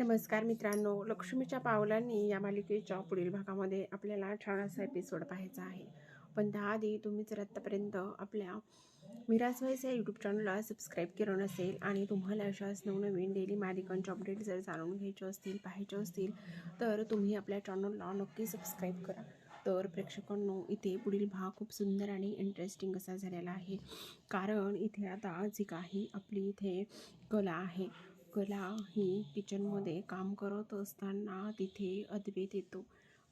नमस्कार मित्रांनो लक्ष्मीच्या पावलांनी या मालिकेच्या पुढील भागामध्ये आपल्याला छान असा एपिसोड पाहायचा आहे. पण त्याआधी तुम्ही जर आत्तापर्यंत आपल्या मिराज व्हाईस या यूट्यूब चॅनलला सबस्क्राईब केलं नसेल आणि तुम्हाला अशाच नवनवीन डेली मालिकांचे अपडेट जर जाणून घ्यायचे असतील पाहायचे असतील तर तुम्ही आपल्या चॅनलला नक्की सबस्क्राईब करा. तर प्रेक्षकांनो इथे पुढील भाग खूप सुंदर आणि इंटरेस्टिंग असा झालेला आहे. कारण इथे आता जी काही आपली इथे कला आहे कला ही किचनमध्ये काम करत असताना तिथे अद्वैत येतो.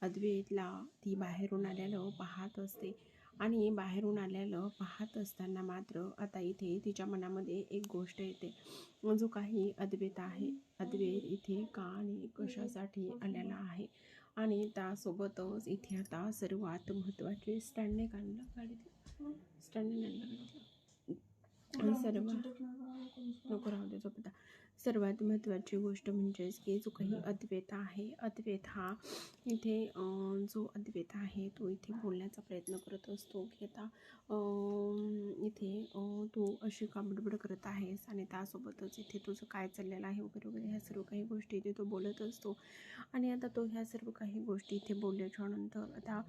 अद्वैतला ती बाहेरून आलेलं पाहत असते. आणि बाहेरून आलेलं पाहत असताना मात्र आता इथे तिच्या मनामध्ये एक गोष्ट येते. जो काही अद्वैत आहे अद्वैत इथे का आणि कशासाठी आलेला आहे? आणि त्यासोबतच इथे आता सर्वात महत्त्वाचे स्टँडने काढलं. गाडी स्टँडने आणलं सर्व नको राहू दे झोपता सर्वात महत्त्वाची गोष्ट म्हणजेच की जो काही अद्वैत आहे अद्वैत हा इथे जो अद्वैत आहे तो इथे बोलण्याचा प्रयत्न करत असतो की आता इथे तू अशी का बडबड करत आहेस आणि त्यासोबतच इथे तुझं काय चाललेलं आहे वगैरे वगैरे ह्या सर्व काही गोष्टी इथे तो बोलत असतो. आणि आता तो ह्या सर्व काही गोष्टी इथे बोलल्याच्या नंतर आता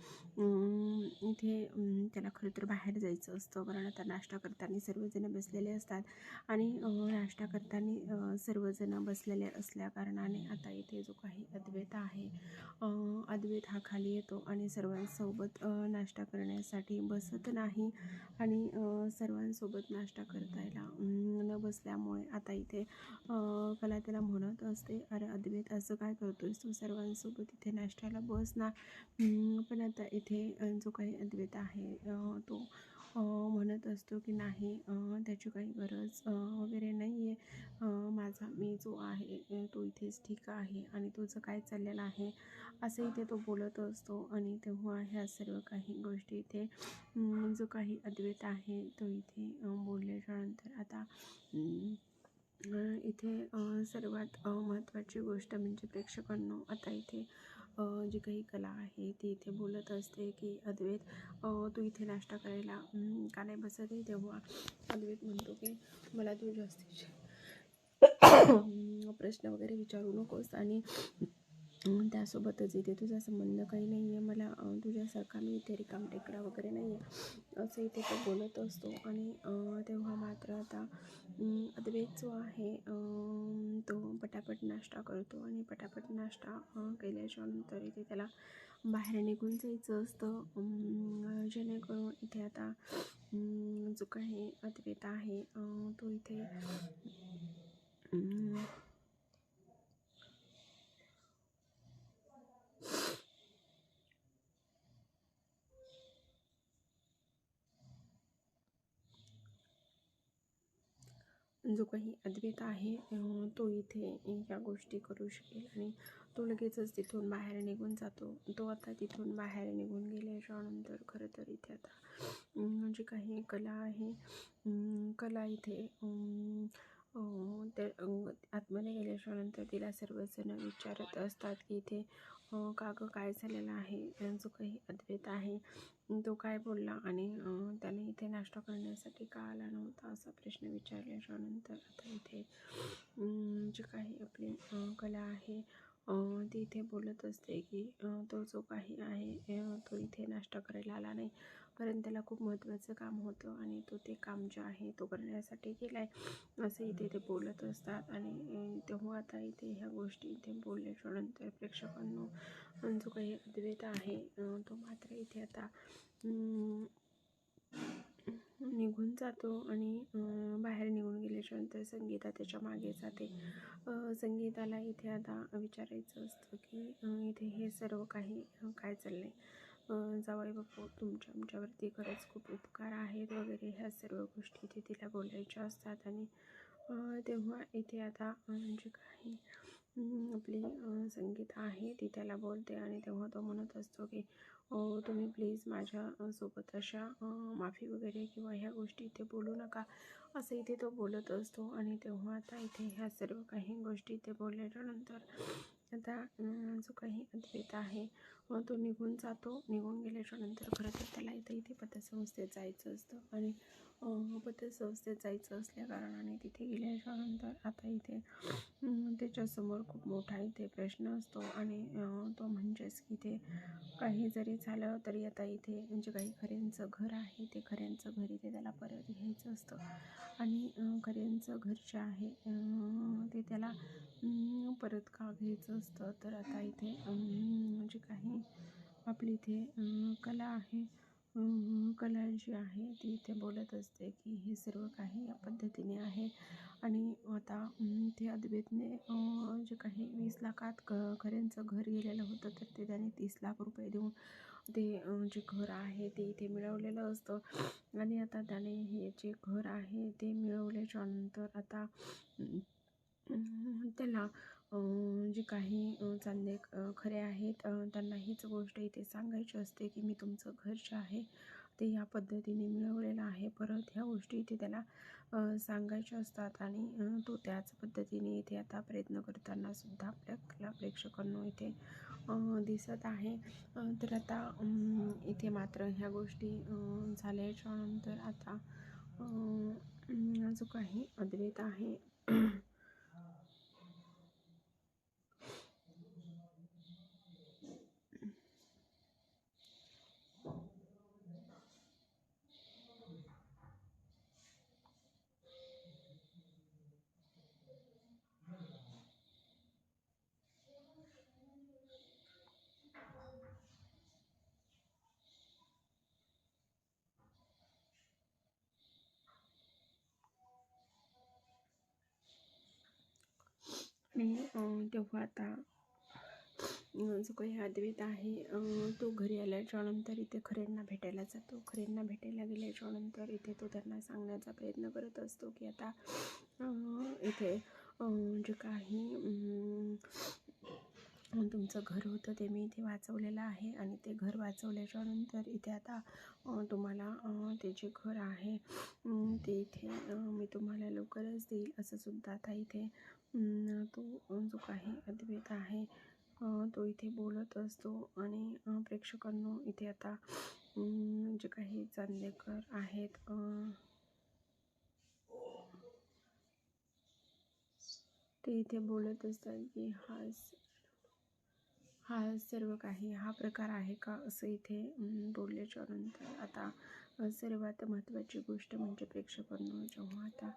इथे त्याला खरं तर बाहेर जायचं असतं कारण आता नाश्ता करताना सर्वजण बसलेले असतात. आणि नाश्ता करताना सर्वजण बसलेले असल्या कारणाने आता इथे जो काही अद्वैत आहे अद्वैत हा खाली येतो आणि सर्वांसोबत नाश्ता करण्यासाठी बसत नाही आणि सर्वांसोबत नाश्ता करतायला न बसल्यामुळे आता इथे कला त्याला म्हणत असते अरे अद्वैत असं काय करतोयस तू? सर्वांसोबत इथे नाश्त्याला बस ना. पण आता इथे जो काही अद्वैत आहे तो म्हणत असतो की नाही त्याची काही गरज वगैरे नाही आहे माझा मी जो आहे तो इथेच ठीक आहे आणि तुझं काय चाललेलं आहे असं इथे तो बोलत असतो. आणि तेव्हा ह्या सर्व काही गोष्टी इथे जो काही अद्वैत आहे तो इथे बोलल्याच्यानंतर आता इथे सर्वात महत्त्वाची गोष्ट म्हणजे प्रेक्षकांनो आता इथे जी काही कला आहे ती इथे बोलत असते की अद्वैत तू इथे नाश्ता करायला का नाही बसत आहे? तेव्हा अद्वैत म्हणतो की मला तू जास्तीचे प्रश्न वगैरे विचारू नकोस आणि त्यासोबतच इथे तुझा संबंध काही नाही आहे मला तुझ्यासारखा मी इथे रिकाम टेकडा वगैरे नाही आहे असं इथे तो बोलत असतो आणि तेव्हा मात्र आता अद्वैत जो आहे तो पटापट नाश्ता करतो आणि पटापट नाश्ता केल्याच्यानंतर इथे त्याला बाहेर निघून जायचं असतं. जेणेकरून इथे आता जो काही अद्वैत आहे तो इथे जो काही अद्वैत आहे तो इथे या गोष्टी करू शकेल आणि तो लगेचच तिथून बाहेर निघून जातो. तो आता तिथून बाहेर निघून गेल्याच्यानंतर खरं तर इथे आता जी काही कला आहे कला इथे त्या आतमध्ये गेल्याच्यानंतर तिला सर्वजण विचारत असतात की इथे का गं? काय झालेलं आहे? जो काही अद्वैत आहे. तो काय बोलला? आणि त्याने इथे नाश्ता करण्यासाठी का आला नव्हता असा प्रश्न विचारल्याच्यानंतर आता इथे जे काही आपली कला आहे ती इथे बोलत असते की तो जो काही आहे तो इथे नाश्ता करायला आला नाही. कारण त्याला खूप महत्त्वाचं काम होतं आणि तो ते काम जे आहे तो करण्यासाठी गेला आहे असं इथे ते बोलत असतात आणि तेव्हा आता इथे ह्या गोष्टी इथे बोलल्याच्या नंतर प्रेक्षकांनो जो काही अद्वैत आहे तो मात्र इथे आता निघून जातो आणि बाहेर निघून गेल्याच्यानंतर संगीता त्याच्यामागे जाते. संगीताला इथे आता विचारायचं असतं की इथे हे सर्व काही काय चाललं आहे जावई बापू तुमच्या आमच्यावरती खरंच खूप उपकार आहेत वगैरे ह्या सर्व गोष्टी इथे तिला बोलायच्या असतात आणि तेव्हा इथे आता जे काही आपली संगीत आहे ती त्याला बोलते आणि तेव्हा तो म्हणत असतो की तुम्ही प्लीज माझ्या अशा माफी वगैरे किंवा ह्या गोष्टी इथे बोलू नका असं इथे तो बोलत असतो आणि तेव्हा आता इथे ह्या सर्व काही गोष्टी इथे बोलल्याच्यानंतर आता जो काही अद्वैत आहे अं, तो निघून जातो. निघून गेल्याच्यानंतर खरं तर त्याला इथे इथे पतसंस्थेत जायचं असतं. आणि पतसंस्थेत जायचं असल्या कारणाने तिथे गेल्याच्यानंतर आता इथे त्याच्यासमोर खूप मोठा इथे प्रश्न असतो. आणि तो म्हणजेच की काही जरी झालं तरी आता इथे म्हणजे काही खऱ्यांचं घर आहे ते खऱ्यांचं घर इथे त्याला परत घ्यायचं असतं. आणि खऱ्यांचं घर जे आहे ते त्याला परत का घ्यायचं असतं? तर आता इथे म्हणजे काही आपली इथे कला आहे. कला जी आहे ती इथे बोलत असते की हे सर्व काही या पद्धतीने आहे. आणि आता ते अद्वेतने जे काही वीस लाखात क खऱ्यांचं घर गेलेलं होतं तर ते त्याने तीस लाख रुपये देऊन ते जे घर आहे ते इथे मिळवलेलं असतं. आणि आता त्याने हे जे घर आहे ते मिळवल्याच्या नंतर आता त्याला जे काही चालले खरे आहेत त्यांना हीच गोष्ट इथे सांगायची असते की मी तुमचं घर जे आहे ते या पद्धतीने मिळवलेलं आहे. परत ह्या गोष्टी इथे त्याला सांगायच्या असतात आणि तो त्याच पद्धतीने इथे आता प्रयत्न करताना सुद्धा आपल्याला प्रेक्षकांना इथे दिसत आहे. तर आता इथे मात्र ह्या गोष्टी झाल्याच्यानंतर आता जो काही अद्वैत आहे. आणि तेव्हा आता जो काही अद्वैत आहे तो घरी आल्याच्यानंतर इथे खऱ्यांना भेटायला जातो. खऱ्यांना भेटायला गेल्याच्यानंतर इथे तो त्यांना सांगण्याचा प्रयत्न करत असतो की आता इथे जे काही तुमचं घर होतं ते मी इथे वाचवलेलं आहे आणि ते घर वाचवल्याच्या नंतर इथे आता तुम्हाला ते जे घर आहे ते इथे मी तुम्हाला लवकरच देईल असं सुद्धा आता इथे तो जो काही अद्वैत आहे तो इथे बोलत असतो आणि प्रेक्षकांनो इथे आता जे काही चांदेकर आहेत ते इथे बोलत असतात की हा स- हा सर्व काही हा प्रकार आहे का असं इथे बोलल्याच्यानंतर बोलल्याच्या नंतर आता सर्वात महत्त्वाची गोष्ट म्हणजे प्रेक्षकांनो जेव्हा आता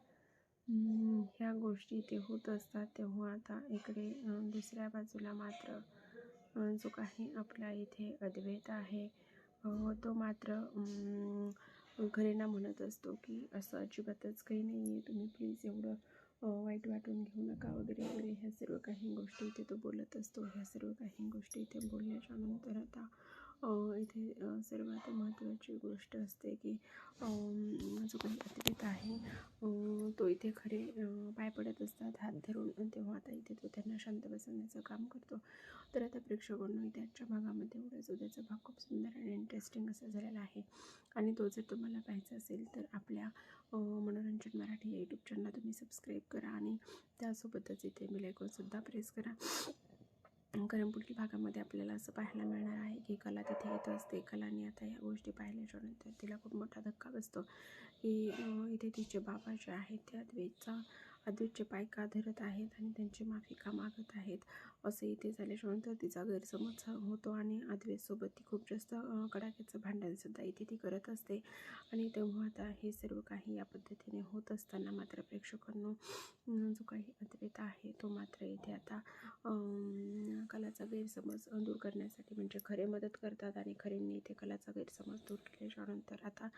ह्या गोष्टी इथे होत असतात तेव्हा आता इकडे दुसऱ्या बाजूला मात्र जो काही आपला इथे अद्वैत आहे तो मात्र घरेना म्हणत असतो की असं अजिबातच काही नाही आहे तुम्ही प्लीज एवढं वाईट वाटून घेऊ नका वगैरे वगैरे ह्या सर्व काही गोष्टी इथे तो बोलत असतो ह्या सर्व काही गोष्टी इथे बोलल्याच्या नंतर आता इथे सर्वात महत्त्वाची गोष्ट असते की जो काही अद्वैत आहे तो इथे खरे पाय पडत असतात हात धरून. तेव्हा आता इथे तो त्यांना शांत बसवण्याचं काम करतो. तर आता प्रेक्षकांना इथे आजच्या भागामध्ये एवढाच. उद्याचा भाग खूप सुंदर आणि इंटरेस्टिंग असा झालेला आहे. आणि तो जर तुम्हाला पाहायचा असेल तर आपल्या मनोरंजन मराठी या यूट्यूब चॅनलला तुम्ही सबस्क्राईब करा आणि त्यासोबतच इथे बेल प्रेस करा. कारण पुढील भागामध्ये आपल्याला असं पाहायला मिळणार आहे की कला तिथे येत असते. कलाने आता या गोष्टी पाहिल्याच्यानंतर तिला खूप मोठा धक्का बसतो की इथे तिचे बाबा जे आहेत ते अद्वैतचा अद्वैतचे पाय का धरत आहेत आणि त्यांची माफी का मागत आहेत? असं इथे झाल्याच्यानंतर तिचा गैरसमज होतो आणि आदवेसोबत ती खूप जास्त कडाक्याचं भांडणसुद्धा इथे ती करत असते. आणि तेव्हा आता हे सर्व काही या पद्धतीने होत असताना मात्र प्रेक्षकांनो जो काही अद्वैत आहे तो मात्र इथे आता कलाचा गैरसमज दूर करण्यासाठी म्हणजे खरे मदत करतात आणि खऱ्यांनी इथे कलाचा गैरसमज दूर केल्याच्यानंतर आता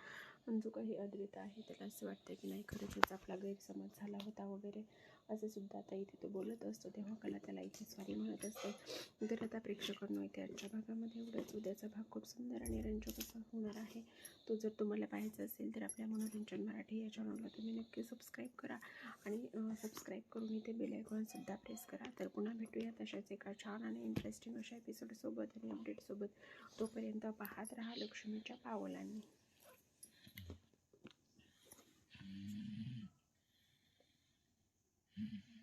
जो काही अद्वैत आहे त्याला असं वाटतं की नाही खरंच आपला गैरसमज झाला होता वगैरे. असं सुद्धा आता इथे तो बोलत असतो. तेव्हा कला त्याला इथे सॉरी म्हणत असते. तर आता प्रेक्षकांनो इथे आजच्या भागामध्ये एवढंच. उद्याचा भाग खूप सुंदर आणि रंजक असा होणार आहे. तो जर तुम्हाला पाहायचा असेल तर आपल्या मनोरंजन मराठी या चॅनलला तुम्ही नक्की सबस्क्राईब करा. आणि सबस्क्राईब करून इथे बेल आयकॉनसुद्धा प्रेस करा. तर पुन्हा भेटूया तशाच एका छान आणि इंटरेस्टिंग अशा एपिसोडसोबत आणि अपडेटसोबत तोपर्यंत पाहत राहा लक्ष्मीच्या पावलांनी. Mm-hmm.